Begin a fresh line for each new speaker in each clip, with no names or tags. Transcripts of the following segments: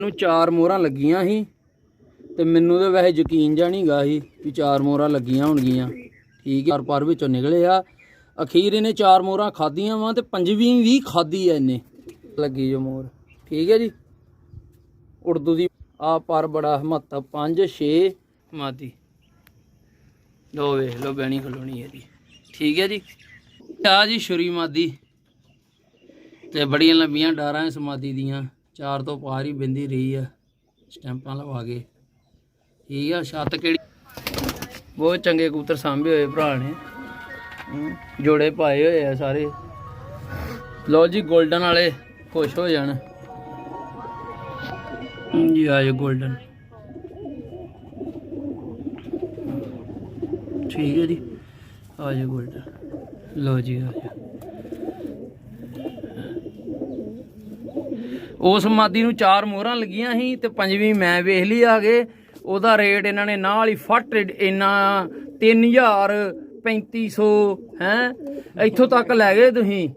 ਨੂੰ ਚਾਰ ਮੋਹਰਾਂ ਲੱਗੀਆਂ ਸੀ ਤੇ ਮੈਨੂੰ ਤਾਂ ਵੈਸੇ ਯਕੀਨ ਜਾ ਗਾ ਸੀ ਵੀ ਚਾਰ ਮੋਹਰਾਂ ਲੱਗੀਆਂ ਹੋਣਗੀਆਂ। ਠੀਕ ਹੈ ਪਰ ਵਿੱਚੋਂ ਨਿਕਲੇ ਆ। ਅਖੀਰ ਇਹਨੇ ਚਾਰ ਮੋਹਰਾਂ ਖਾਧੀਆਂ ਵਾ ਤੇ ਪੰਜਵੀਂ ਵੀ ਖਾਧੀ ਐ ਇਹਨੇ। ਲੱਗੀ ਜੋ ਮੋਹਰ। ਠੀਕ ਹੈ ਜੀ। ਉਰਦੂ ਦੀ ਆ ਪਰ ਬੜਾ ਮਹੱਤਵ 5 6 ਮਾਦੀ। ਲੋ ਵੇਖ ਲੋ ਬੈਣੀ ਖਲੋਣੀ ਇਹਦੀ। ਠੀਕ ਹੈ ਜੀ। ਆ ਜੀ ਛੁਰੀ ਮਾਦੀ ਤੇ ਬੜੀਆਂ ਲੰਬੀਆਂ ਡਾਰਾਂ ਇਸ ਮਾਦੀ ਦੀਆਂ। ਚਾਰ ਤੋਂ ਪਾਰ ਹੀ ਬਿੰਦੀ ਰਹੀ ਆ, ਸਟੈਂਪਾਂ ਲਵਾ ਕੇ। ਠੀਕ ਆ, ਛੱਤ ਕਿਹੜੀ? ਬਹੁਤ ਚੰਗੇ ਕਬੂਤਰ ਸਾਂਭੇ ਹੋਏ ਭਰਾ ਨੇ। ਜੋੜੇ ਪਾਏ ਹੋਏ ਆ ਸਾਰੇ। ਲੋ ਜੀ 골ਡਨ ਵਾਲੇ ਖੁਸ਼ ਹੋ ਜਾਣ। ਜੀ ਆ ਆਏ 골ਡਨ ਠੀਕ ਹੈ ਜੀ, ਆ ਆਜੋ 골ਡਨ ਲੋ ਜੀ, ਆ ਆਜੋ ਉਸ ਮਾਦੀ ਨੂੰ ਚਾਰ ਮੋਹਰਾਂ ਲੱਗੀਆਂ ਸੀ ਤੇ ਪੰਜਵੀਂ ਮੈਂ ਵੇਖ ਲਈ ਆ ਗਏ ਉਹਦਾ ਰੇਟ ਇਹਨਾਂ ਨੇ ਨਾਲ ਹੀ ਫੱਟ ਇੰਨਾ 3000 3500 ਹੈ? ਇੱਥੋਂ ਤੱਕ ਲੈ ਗਏ ਤੁਸੀਂ,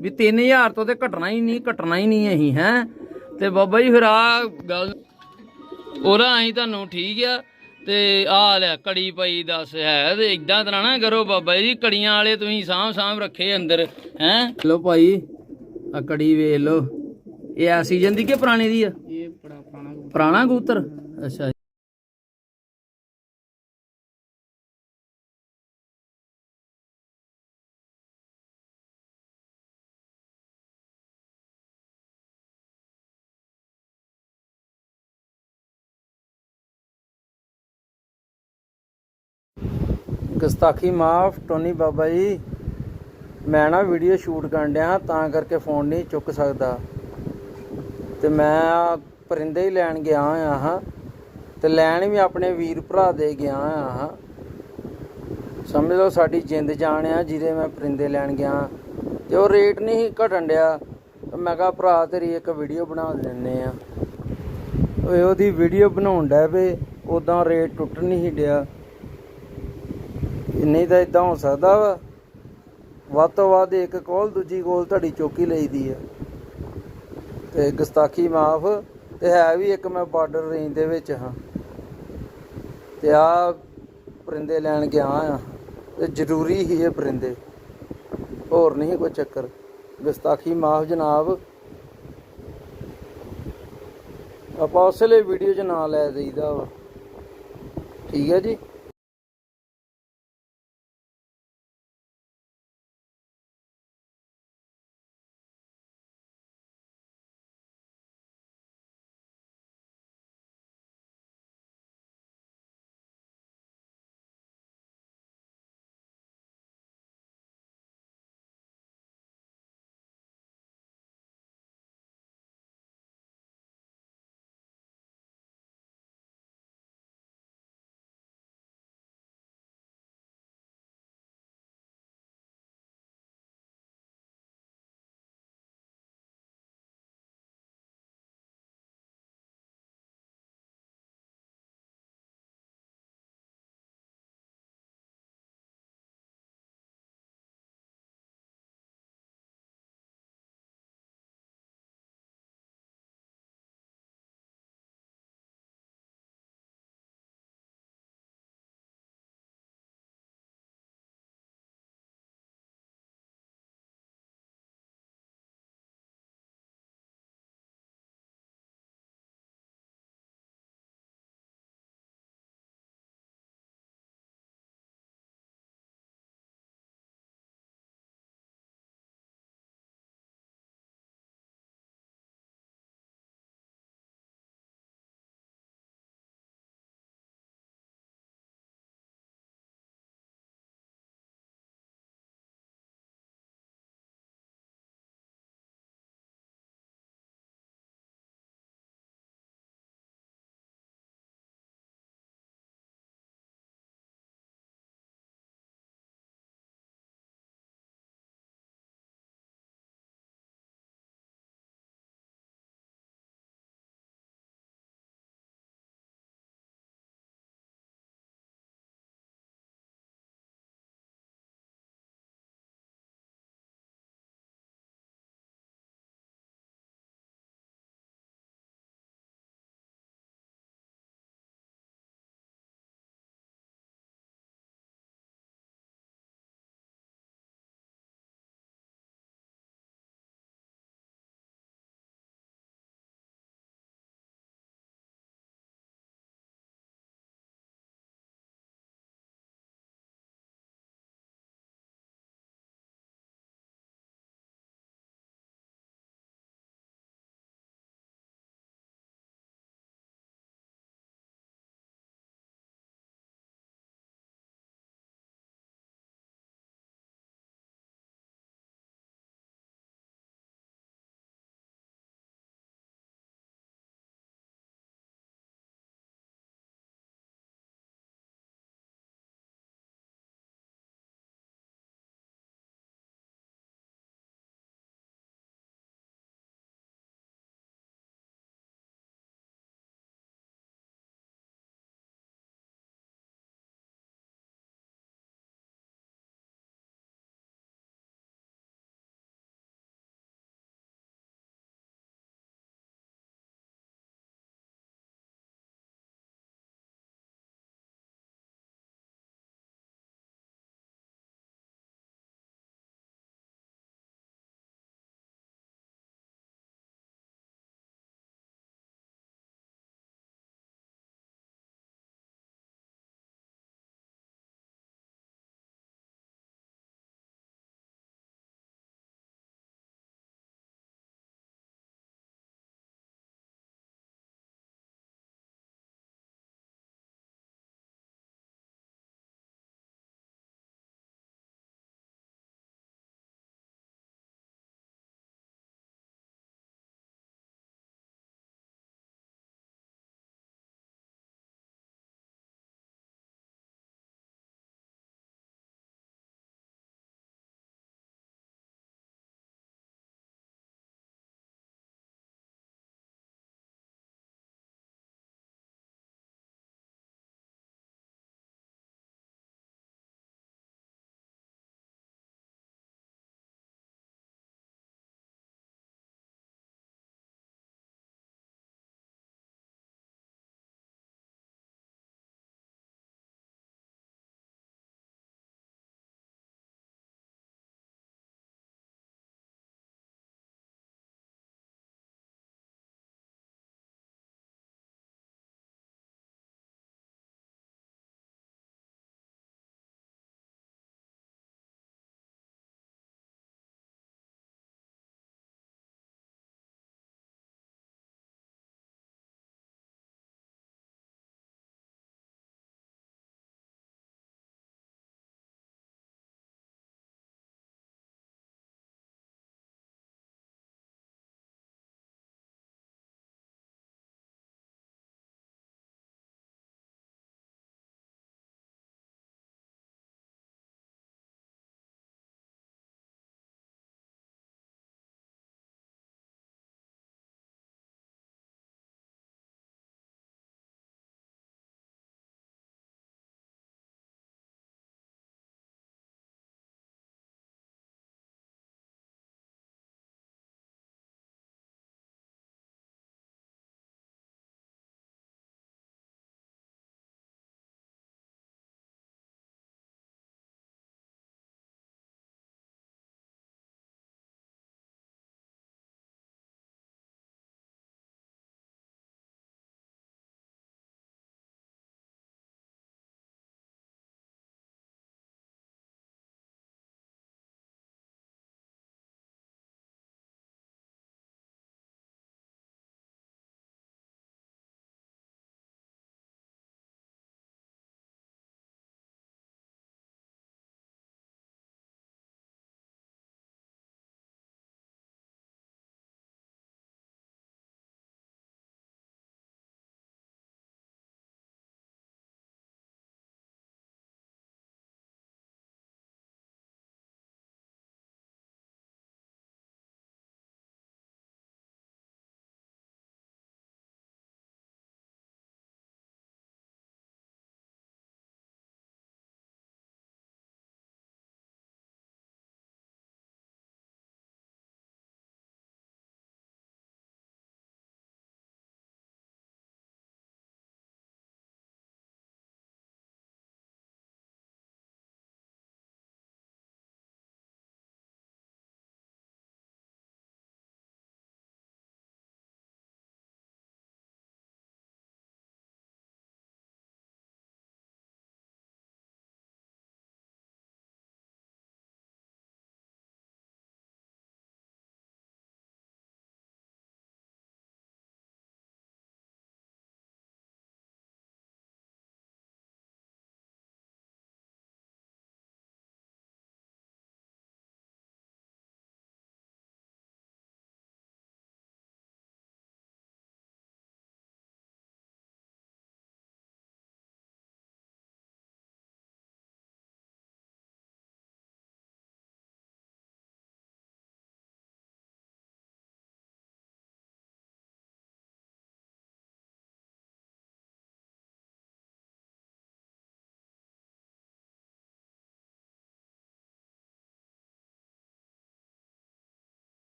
ਵੀ 3000 ਤੋਂ ਤੇ ਘਟਣਾ ਹੀ ਨਹੀਂ, ਘਟਣਾ ਹੀ ਨਹੀਂ ਅਸੀਂ, ਹੈ? ਤੇ ਬਾਬਾ ਜੀ ਫਿਰ ਆ ਗੱਲ ਉਹਦਾ ਅਸੀਂ ਤੁਹਾਨੂੰ ਠੀਕ ਆ, ਤੇ ਆ ਲੈ ਕੜੀ ਪਈ ਦੱਸ ਹੈ ਤੇ ਇਦਾਂ ਤਰ੍ਹਾਂ ਨਾ ਕਰੋ ਬਾਬਾ ਜੀ, ਕੜੀਆਂ ਵਾਲੇ ਤੁਸੀਂ ਸਾਂਭ ਸਾਂਭ ਰੱਖੇ ਅੰਦਰ, ਹੈ? ਲੋ ਭਾਈ ਆ ਕੜੀ ਵੇਖ ਲੋ ਇਹ ਆ ਸੀਜ਼ਨ ਦੀ ਕਿ ਪੁਰਾਣੇ ਦੀ ਆ?
ਇਹ ਬੜਾ ਪੁਰਾਣਾ
ਪੁਰਾਣਾ ਕਬੂਤਰ? ਅੱਛਾ ਗਸਤਾਖੀ ਮਾਫ ਟੋਨੀ ਬਾਬਾ ਜੀ। ਮੈਂ ਨਾ ਵੀਡੀਓ ਸ਼ੂਟ ਕਰਨ ਡਿਆ ਤਾਂ ਕਰਕੇ ਫੋਨ ਨਹੀਂ ਚੁੱਕ ਸਕਦਾ। ਤੇ ਮੈਂ ਆਹ ਪਰਿੰਦੇ ਹੀ ਲੈਣ ਗਿਆ ਆ ਹਾਂ ਤੇ ਲੈਣ ਵੀ ਆਪਣੇ ਵੀਰ ਭਰਾ ਦੇ ਗਿਆ ਆ ਹਾਂ। ਸਮਝ ਲਓ ਸਾਡੀ ਜਿੰਦ ਜਾਨ ਆ, ਜਿਹਦੇ ਮੈਂ ਪਰਿੰਦੇ ਲੈਣ ਗਿਆ ਤੇ ਉਹ ਰੇਟ ਨਹੀਂ ਘਟਣ ਡਿਆ। ਮੈਂ ਕਿਹਾ, ਭਰਾ, ਤੇਰੀ ਇੱਕ ਵੀਡੀਓ ਬਣਾ ਦਿੰਨੇ ਆ। ਓਏ ਉਹਦੀ ਵੀਡੀਓ ਬਣਾਉਣ ਡੈ ਪਏ ਉਦਾਂ ਰੇਟ ਟੁੱਟ ਨਹੀਂ ਡਿਆ। ਨਹੀਂ ਤਾਂ ਇਦਾਂ ਹੋ ਸਕਦਾ ਵਾ। ਵੱਧ ਤੋਂ ਵੱਧ ਇੱਕ ਕੋਲ ਦੂਜੀ ਕੋਲ ਤੁਹਾਡੀ ਚੌਕੀ ਲਈਦੀ ਆ। ਤੇ ਗਸਤਾਖੀ ਮਾਫ, ਤੇ ਹੈ ਵੀ ਇੱਕ ਮੈਂ ਬਾਰਡਰ ਰੇਂਜ ਦੇ ਵਿੱਚ ਹਾਂ। ਤੇ ਆ ਪਰਿੰਦੇ ਲੈਣ ਗਿਆ ਆ ਤੇ ਜ਼ਰੂਰੀ ਹੀ ਇਹ ਪਰਿੰਦੇ। ਹੋਰ ਨਹੀਂ ਕੋਈ ਚੱਕਰ। ਗਸਤਾਖੀ ਮਾਫ ਜਨਾਬ। ਆਪਾਂ ਉਸੇ ਲਈ ਵੀਡੀਓ 'ਚ ਨਾਂ ਲੈ ਦੇਈਦਾ ਵਾ। ਠੀਕ ਹੈ ਜੀ?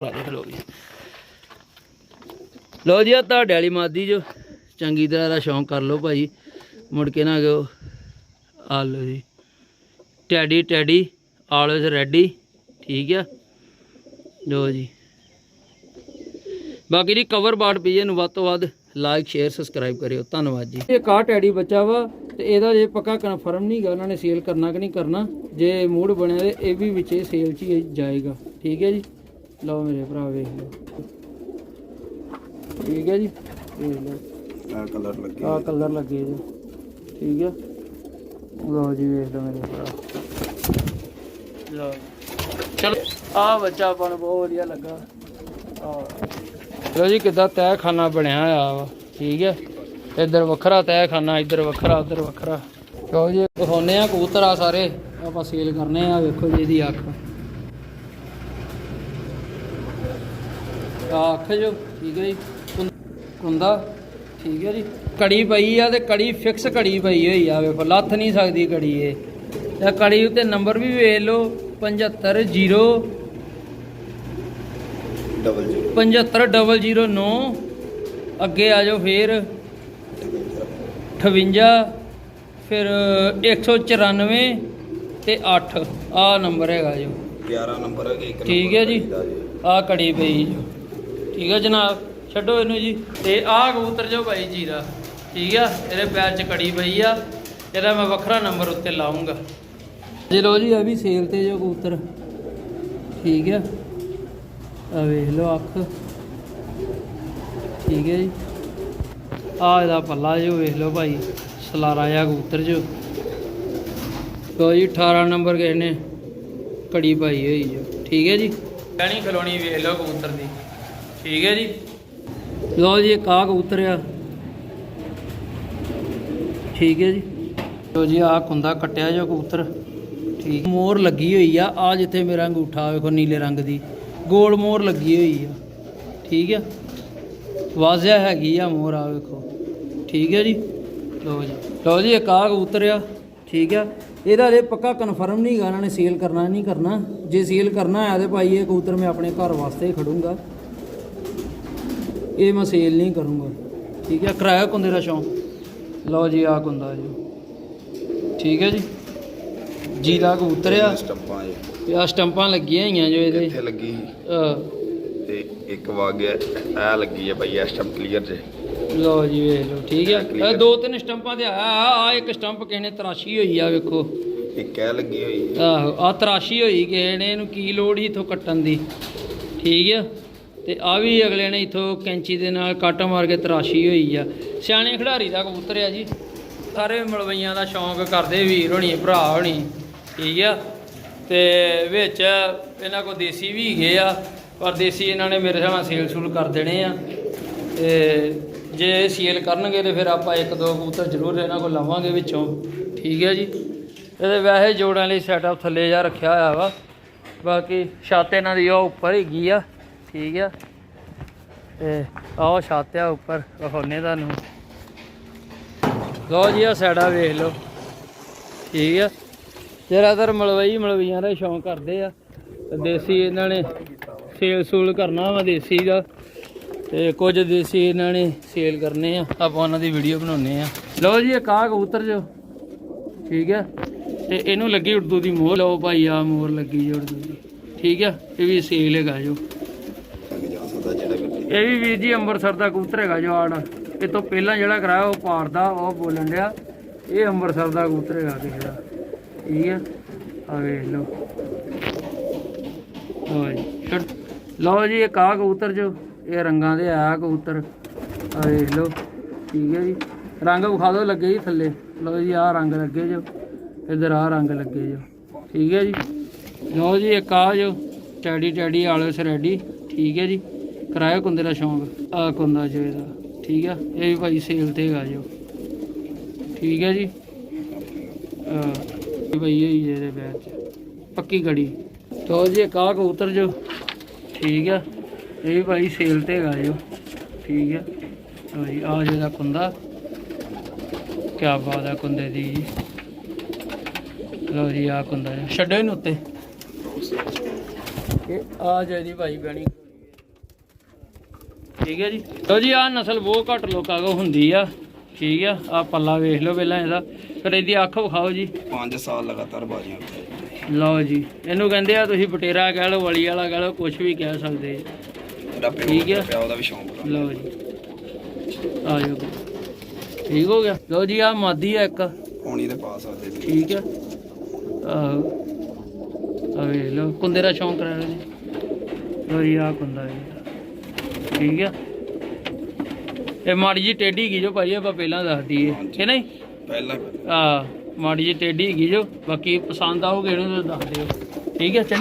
ਲਾ ਦੇਖ ਲਓ ਜੀ ਲਓ ਜੀ ਆ ਤੁਹਾਡੇ ਵਾਲੀ ਮਾਦੀ ਜੋ, ਚੰਗੀ ਤਰ੍ਹਾਂ ਦਾ ਸ਼ੌਂਕ ਕਰ ਲਓ ਭਾਈ। ਮੁੜ ਕੇ ਨਾ ਗਿਓ। ਆ ਲਓ ਜੀ। Teddy teddy, always ready. ਠੀਕ ਆ। ਲੋ ਜੀ। ਬਾਕੀ ਦੀ ਕਵਰ ਬਾਟ ਪੀਏ ਨੂੰ ਵੱਧ ਤੋਂ ਵੱਧ ਲਾਈਕ ਸ਼ੇਅਰ ਸਬਸਕ੍ਰਾਈਬ ਕਰਿਓ। ਧੰਨਵਾਦ ਜੀ। ਇਹ ਕਾ ਟੈਡੀ ਬੱਚਾ ਵਾ, ਤੇ ਇਹਦਾ ਜੇ ਪੱਕਾ ਕਨਫਰਮ ਨਹੀਂ ਗਾ, ਉਹਨਾਂ ਨੇ ਸੇਲ ਕਰਨਾ ਕਿ ਨਹੀਂ ਕਰਨਾ, ਜੇ ਮੂਡ ਬਣਿਆ ਤੇ ਇਹ ਵੀ ਵਿੱਚੇ ਸੇਲ 'ਚ ਹੀ ਜਾਏਗਾ। ਠੀਕ ਹੈ ਜੀ? ਲਓ ਮੇਰੇ ਭਰਾ ਵੇਖ ਲਓ। ਠੀਕ ਹੈ ਜੀ? ਵੇਖ ਲਓ।
ਆ ਕਲਰ ਲੱਗੇ
ਆ ਕਲਰ ਲੱਗੇ ਜੀ ਠੀਕ ਹੈ? ਲਓ ਜੀ ਵੇਖ ਲਓ ਮੇਰੇ ਭਰਾ। ਲਓ ਚਲੋ ਆ ਬੱਚਾ ਆਪਾਂ ਨੂੰ ਬਹੁਤ ਵਧੀਆ ਲੱਗਾ। ਆ ਲਓ ਜੀ ਕਿੱਦਾਂ ਤਹਿ ਖਾਨਾ ਬਣਿਆ ਹੋਇਆ ਵਾ। ਠੀਕ ਹੈ? ਇੱਧਰ ਵੱਖਰਾ ਤਹਿ ਖਾਨਾ ਇੱਧਰ ਵੱਖਰਾ ਉੱਧਰ ਵੱਖਰਾ। ਲਓ ਜੀ ਦਿਖਾਉਂਦੇ ਆ ਕਬੂਤਰ ਆ ਸਾਰੇ। ਆਪਾਂ ਸੇਲ ਕਰਨੇ ਆ ਵੇਖੋ ਜੀ ਇਹਦੀ ਅੱਖ। ਆ ਅੱਖ ਜੋ ਠੀਕ ਹੈ ਜੀ। ਕੁੰਦਾ ਠੀਕ ਹੈ ਜੀ। ਕੜੀ ਪਈ ਆ ਤੇ ਕੜੀ ਫਿਕਸ ਕੜੀ ਪਈ ਹੋਈ ਆ ਵੇਖੋ ਲੱਥ ਨਹੀਂ ਸਕਦੀ ਕੜੀ ਇਹ। ਤੇ ਕੜੀ ਉੱਤੇ ਨੰਬਰ ਵੀ ਵੇਖ ਲਓ 750
ਡਬਲ ਜ਼ੀਰੋ
75009 ਅੱਗੇ ਆ ਜਾਓ ਫੇਰ। 58 ਫਿਰ 194 ਤੇ 8 ਆ ਨੰਬਰ ਹੈਗਾ ਜੋ।
11 ਨੰਬਰ ਹੈ ਇੱਕ
ਠੀਕ ਹੈ ਜੀ। ਆ ਕੜੀ ਪਈ ਜੋ। ਠੀਕ ਹੈ ਜਨਾਬ? ਛੱਡੋ ਇਹਨੂੰ ਜੀ। ਤੇ ਆਹ ਕਬੂਤਰ ਜੋ ਭਾਈ ਜੀਰਾ, ਠੀਕ ਆ? ਇਹਦੇ ਪੈਰ 'ਚ ਕੜੀ ਪਈ ਆ। ਇਹਦਾ ਮੈਂ ਵੱਖਰਾ ਨੰਬਰ ਉੱਤੇ ਲਾਉਂਗਾ ਜੀ ਲੋ ਜੀ, ਇਹ ਵੀ ਸੇਲ ਤੇ ਜੋ ਕਬੂਤਰ। ਠੀਕ ਆ? ਆ ਵੇਖ ਲਓ ਅੱਖ। ਠੀਕ ਹੈ ਜੀ। ਆ ਇਹਦਾ ਪੱਲਾ ਜੋ ਵੇਖ ਲਓ ਭਾਈ, ਸਲਾਰਾ ਜਿਹਾ ਕਬੂਤਰ ਜੋ। ਲੋ ਜੀ 18 ਨੰਬਰ ਕਿਸੇ ਨੇ ਕੜੀ ਪਾਈ ਹੋਈ ਜੋ। ਠੀਕ ਹੈ ਜੀ? ਕਹਿਣੀ ਖਲੋਣੀ ਵੇਖ ਲਓ ਕਬੂਤਰ ਦੀ। ਠੀਕ ਹੈ ਜੀ। ਲਓ ਜੀ ਇਹ ਆਹ ਕਬੂਤਰ ਠੀਕ ਹੈ ਜੀ। ਲਓ ਜੀ, ਆਹ ਕੁੰਦਾ ਕੱਟਿਆ ਜੋ ਕਬੂਤਰ। ਠੀਕ। ਮੋਰ ਲੱਗੀ ਹੋਈ ਆ। ਆ ਜਿੱਥੇ ਮੇਰਾ ਅੰਗੂਠਾ ਵੇਖੋ, ਨੀਲੇ ਰੰਗ ਦੀ। ਗੋਲ ਮੋਰ ਲੱਗੀ ਹੋਈ ਆ। ਠੀਕ ਆ। ਵਾਜ਼ਿਆ ਹੈਗੀ ਆ ਮੋਹਰ ਆ ਵੇਖੋ। ਠੀਕ ਹੈ ਜੀ। ਲਓ ਜੀ। ਲਓ ਜੀ, ਇੱਕ ਆਹ ਕਬੂਤਰਿਆ ਠੀਕ ਆ। ਇਹਦਾ ਇਹ ਪੱਕਾ ਕਨਫਰਮ ਨਹੀਂ ਗਾ। ਇਹਨਾਂ ਨੇ ਸੇਲ ਕਰਨਾ, ਨਹੀਂ ਕਰਨਾ। ਜੇ ਸੇਲ ਕਰਨਾ ਹੈ ਤੇ ਭਾਈ ਇਹ ਕਬੂਤਰ ਮੈਂ ਆਪਣੇ ਘਰ ਵਾਸਤੇ ਹੀ ਖੜੂੰਗਾ। ਇਹ ਮੈਂ ਸੇਲ ਨਹੀਂ ਕਰੂੰਗਾ। ਠੀਕ ਹੈ ਕਿਰਾਇਆ ਕੁੰਦੇ ਦਾ ਸ਼ੌਂਕ ਲਓ ਜੀ ਆ ਕੁੰਦਾ ਜੀ। ਠੀਕ ਹੈ ਜੀ। ਜੀ ਦਾ ਕਬੂਤਰ ਆ।
ਸਟੰਪਾਂ ਜੇ
ਤੇ ਆ ਸਟੰਪਾਂ ਲੱਗੀਆਂ ਹੋਈਆਂ ਜੋ ਇਹਦੇ।
ਇੱਥੇ ਲੱਗੀ? ਤੇ ਇੱਕ ਵਗ ਆ ਲੱਗੀ ਹੈ ਭਾਈ ਇਹ ਸਟੰਪ ਕਲੀਅਰ ਜੇ।
ਲਓ ਜੀ ਵੇਖ ਲਓ ਠੀਕ ਹੈ। ਦੋ ਤਿੰਨ ਸਟੰਪਾਂ ਤੇ ਆ ਆ ਇੱਕ ਸਟੰਪ ਕਿਸੇ ਨੇ ਤਰਾਸ਼ੀ ਹੋਈ ਆ ਵੇਖੋ।
ਇੱਕ ਇਹ ਲੱਗੀ ਹੋਈ। ਹੈ
ਆਹੋ ਆ ਤਰਾਸ਼ੀ ਹੋਈ ਕਿਸੇ ਨੇ ਇਹਨੂੰ ਕੀ ਲੋੜ ਸੀ ਇਥੋਂ ਕੱਟਣ ਦੀ। ਠੀਕ ਆ। ਤੇ ਆ ਵੀ ਅਗਲੇ ਨੇ ਇਥੋਂ ਕੈਂਚੀ ਦੇ ਨਾਲ ਕੱਟ ਮਾਰ ਕੇ ਤਰਾਸ਼ੀ ਹੋਈ ਆ। ਸਿਆਣੇ ਖਿਡਾਰੀ ਦਾ ਕਬੂਤਰ ਆ ਜੀ। ਸਾਰੇ ਮਲਵਈਆਂ ਦਾ ਸ਼ੌਂਕ ਕਰਦੇ ਵੀਰ ਹੋਣੀ, ਭਰਾ ਹੋਣੀ, ਠੀਕ ਆ। ਤੇ ਵਿੱਚ ਇਹਨਾਂ ਕੋ ਦੇਸੀ ਵੀ ਹੈਗੇ ਆ, ਪਰ ਦੇਸੀ ਇਹਨਾਂ ਨੇ ਮੇਰੇ ਹਿਸਾਬ ਨਾਲ ਸੇਲ ਸੂਲ ਕਰ ਦੇਣੇ ਆ। ਤੇ ਜੇ ਸੇਲ ਕਰਨਗੇ ਤੇ ਫਿਰ ਆਪਾਂ ਇੱਕ ਦੋ ਕਬੂਤਰ ਜ਼ਰੂਰ ਇਹਨਾਂ ਕੋਲ ਲਵਾਂਗੇ ਵਿੱਚੋਂ, ਠੀਕ ਹੈ ਜੀ। ਇਹਦੇ ਵੈਸੇ ਜੋੜਾਂ ਲਈ ਸੈਟਅਪ ਥੱਲੇ ਜਾ ਰੱਖਿਆ ਹੋਇਆ ਵਾ। ਬਾਕੀ ਛੱਤ ਇਹਨਾਂ ਦੀ ਉਹ ਉੱਪਰ ਹੈਗੀ ਆ। ਠੀਕ ਆ। ਤੇ ਆਹ ਛੱਤ ਆ ਉੱਪਰ, ਵਿਖਾਉਨੇ ਤੁਹਾਨੂੰ। ਲਓ ਜੀ ਆ ਸਾਈਡਾਂ ਵੇਖ ਲਓ। ਠੀਕ ਆ। ਜ਼ਿਆਦਾਤਰ ਮਲਵਈ ਮਲਵਈਆਂ ਦਾ ਸ਼ੌਂਕ ਕਰਦੇ ਆ। ਦੇਸੀ ਇਹਨਾਂ ਨੇ ਸੇਲ ਸੂਲ ਕਰਨਾ ਵਾ ਦੇਸੀ ਦਾ। ਤੇ ਕੁਝ ਦੇਸੀ ਇਹਨਾਂ ਨੇ ਸੇਲ ਕਰਨੇ ਆ। ਆਪਾਂ ਉਹਨਾਂ ਦੀ ਵੀਡੀਓ ਬਣਾਉਨੇ ਆ। ਲਓ ਜੀ ਇਹ ਕਾਹ ਕਬੂਤਰ ਜੋ। ਠੀਕ ਆ। ਤੇ ਇਹਨੂੰ ਲੱਗੀ ਉਰਦੂ ਦੀ ਮੋਹਰ। ਲਓ ਭਾਈ ਆ ਮੋਹਰ ਲੱਗੀ ਜੀ ਉਰਦੂ ਦੀ। ਠੀਕ ਆ, ਇਹ ਵੀ ਸੇਲ ਹੈਗਾ ਜੋ
ਲੱਗ ਜਾ ਸਕਦਾ ਜਿਹੜਾ ਵੀ
ਇਹ ਵੀ ਵੀਰ ਜੀ ਅੰਮ੍ਰਿਤਸਰ ਦਾ ਕਬੂਤਰ ਹੈਗਾ ਜੋ ਆੜ ਇਹ ਤੋਂ ਪਹਿਲਾਂ ਜਿਹੜਾ ਕਰਾਇਆ, ਉਹ ਪਾਰ ਦਾ, ਉਹ ਬੋਲਣ ਡਿਆ। ਇਹ ਅੰਮ੍ਰਿਤਸਰ ਦਾ ਕਬੂਤਰ ਹੈਗਾ ਕਿਸੇ ਦਾ ਠੀਕ ਹੈ ਆ ਵੇਖ ਲਓ। ਲਓ ਜੀ, ਛੱਡ। ਲਓ ਜੀ ਇਹ ਕਾ ਕਬੂਤਰ ਜੋ, ਇਹ ਰੰਗਾਂ ਦੇ ਆ ਕਬੂਤਰ। ਆ ਵੇਖ ਲਓ। ਠੀਕ ਹੈ ਜੀ। ਰੰਗ ਵਿਖਾ ਦਿਓ ਲੱਗੇ ਜੀ ਥੱਲੇ। ਲਓ ਜੀ, ਆਹ ਰੰਗ ਲੱਗੇ ਜੋ। ਇਧਰ ਆਹ ਰੰਗ ਲੱਗੇ ਜੋ। ਠੀਕ ਹੈ ਜੀ। ਲਓ ਜੀ, ਇੱਕ ਆ ਜੋ ਟੈਡੀ ਟੈਡੀ ਆਲਸ ਰੈਡੀ ਠੀਕ ਹੈ ਜੀ। ਕਰਾਇਆ ਕੁੰਦੇ ਦਾ ਸ਼ੌਂਕ? ਆ ਕੁੰਦਾ ਜੋ ਇਹਦਾ। ਠੀਕ ਆ? ਇਹ ਵੀ ਭਾਈ ਸੇਲ ਤੇ ਹੈਗਾ ਜੋ। ਠੀਕ ਹੈ ਜੀ? ਆ ਭਾਈ ਇਹ ਹੀ ਬੈਗ ਚ। ਪੱਕੀ ਗੜੀ। ਤੋ ਜੀ, ਇੱਕ ਕਬੂਤਰ ਜੋ। ਠੀਕ ਆ? ਇਹ ਵੀ ਭਾਈ ਸੇਲ ਤੇ ਹੈਗਾ ਜੋ। ਠੀਕ ਆ? ਲਓ ਜੀ ਆ ਜਿਹੜਾ ਕੁੰਦਾ। ਕਿਆ ਬਾਤ ਹੈ ਕੁੰਦੇ ਦੀ ਜੀ। ਲਓ ਜੀ ਆ ਕੁੰਦਾ ਜੀ। ਛੱਡੋ ਇਹਨੂੰ ਉੱਤੇ। ਇਹ ਆ ਜੀ ਭਾਈ ਬਣੀ। ਠੀਕ ਹੈ ਜੀ। ਲੋ ਜੀ ਆ ਨਸਲ ਬਹੁਤ ਘੱਟ ਲੋਕਾਂ ਕੋ ਹੁੰਦੀ ਆ। ਠੀਕ ਆ ਆ ਪੱਲਾ ਵੇਖ ਲਓ ਪਹਿਲਾਂ ਇਹਦਾ। ਫਿਰ ਇਹਦੀ ਅੱਖ ਵਿਖਾਓ ਜੀ।
5 ਸਾਲ ਲਗਾਤਾਰ ਬਾਜੀਆਂ
ਲਓ ਜੀ ਇਹਨੂੰ ਕਹਿੰਦੇ ਆ ਤੁਸੀਂ ਬਟੇਰਾ ਕਹਿ ਲਓ ਵਲੀ ਵਾਲਾ ਕਹਿ ਲਓ ਕੁਝ ਵੀ ਕਹਿ ਸਕਦੇ ਆ। ਠੀਕ।
ਪਿਆ ਉਹਦਾ ਵੀ ਸ਼ੌਂਕ
ਲਓ ਜੀ। ਆ ਜਾਓ ਠੀਕ ਹੋ ਗਿਆ। ਲਓ ਜੀ ਆ ਮਾਦੀ ਆ ਇੱਕ।
ਪਾਣੀ ਦੇ ਪਾ ਸਕਦੇ
ਠੀਕ ਆ। ਆਹੋ ਆ ਵੇਖ ਲਓ ਕੁੰਦੇ ਦਾ ਸ਼ੌਂਕ ਕਰਾ ਲਓ ਜੀ। ਲਓ ਜੀ ਆ ਕੁੰਦਾ ਜੀ। ਠੀਕ ਆ। ਇਹ ਮਾੜੀ ਜੀ ਟੇਢੀ ਹੈਗੀ ਜੋ ਭਾਜੀ ਆਪਾਂ ਪਹਿਲਾਂ ਦੱਸ ਦਈਏ। ਕਿ ਨਹੀਂ?
ਪਹਿਲਾਂ
ਆ ਮਾੜੀ ਜੀ ਟੇਢੀ ਹੈਗੀ ਜੋ ਬਾਕੀ ਪਸੰਦ ਆਉਗੇ ਇਹਨੂੰ ਦੱਸ ਦਿਓ। ਠੀਕ ਹੈ ਚਲੀ